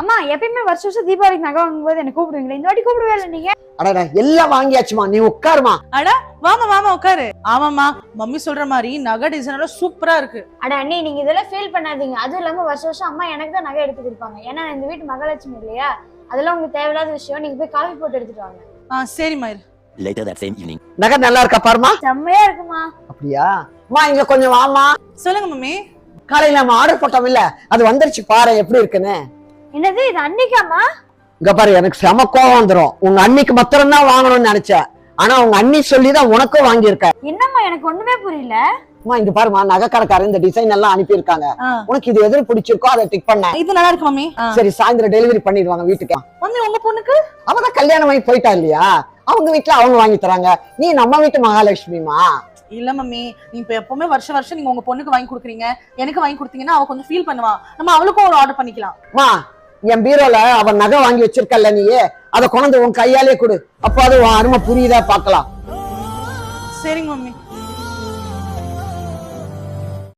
அம்மா எப்பயுமே வருஷம் வருஷம் தீபாவளிக்கு நகை வாங்கும்போது என்ன கூப்பிடுவீங்களே? இந்த வாட்டி கூப்பிடவே இல்லை நீங்க. அடடா எல்லாம் வாங்கியாச்சுமா நீ உட்காருமா. வாமா வாமா உட்காரு. ஆமாமா மம்மி சொல்ற மாதிரி நகை டிசைன் எல்லாம் சூப்பரா இருக்கு. அட அண்ணி நீங்க இதெல்லாம் ஃபீல் பண்ணாதீங்க. அதுவும் இல்லாம வருஷம் வருஷம் அம்மா எனக்கு தான் நகை எடுத்து கொடுப்பாங்க. ஏன்னா இந்த வீட்டு மகாலட்சுமி இல்லையா? அதெல்லாம் உங்களுக்கு தேவையில்லாத விஷயம். நீங்க போய் காஃபி போட்டு எடுத்துட்டு வாங்க. ஆ சரிம்மா இரு Later that same evening. நகை நல்லா இருக்கா பாருமா? செம்மையா இருக்குமா? அப்படியா? அம்மா இங்க கொஞ்சம் வாமா சொல்லுங்க மம்மி. காலையில நம்ம ஆர்டர் போட்டோம் இல்ல? அது வந்துருச்சு பாரு எப்படி இருக்குன்னு. என்னது இது அன்னைக்காமா இங்க பாரு எனக்கு செம கோவம் வந்துரும். உங்க அன்னிக்கு மாத்திரம் தான் வாங்கணும்னு நினைச்சேன். ஆனா உங்க அண்ணி சொல்லி தான் உனக்கும் வாங்கியிருக்க என்னம்மா எனக்கு ஒண்ணுமே புரியல. அம்மா இங்க பாருமா நகைக்கடைக்காரர் இந்த டிசைன் எல்லாம் அனுப்பியிருக்காங்க. ஆ. உனக்கு இது எது பிடிச்சிருக்கோ அதை டிக் பண்ண. இது நல்லா இருக்கு மம்மி. சரி சாயந்தரம் டெலிவரி பண்ணிடுவாங்க வீட்டுக்கு. மம்மி உங்க பொண்ணுக்கு? அவதான் கல்யாணம் ஆகி போயிட்டா இல்லையா? அவங்க வீட்டுல அவங்க வாங்கி தராங்க. நீ நம்ம வீட்டு மகாலட்சுமிமா இல்ல மம்மி. நீ இப்ப எப்பவுமே வருஷம் வருஷம் நீங்க உங்க பொண்ணுக்கு வாங்கி கொடுக்குறீங்க. எனக்கு வாங்கி கொடுத்தீங்கன்னா அவ கொஞ்சம் ஃபீல் பண்ணுவா. நம்ம அவளுக்கும் ஒரு ஆர்டர் பண்ணிக்கலாம். மா என் பீரோல அவன் நகை வாங்கி வச்சிருக்கல்ல நீயே அதை கொண்டு உன் கையாலே கொடு. அப்போ அது உன் அருமை புரியுதா பார்க்கலாம். சரிங்க மம்மி.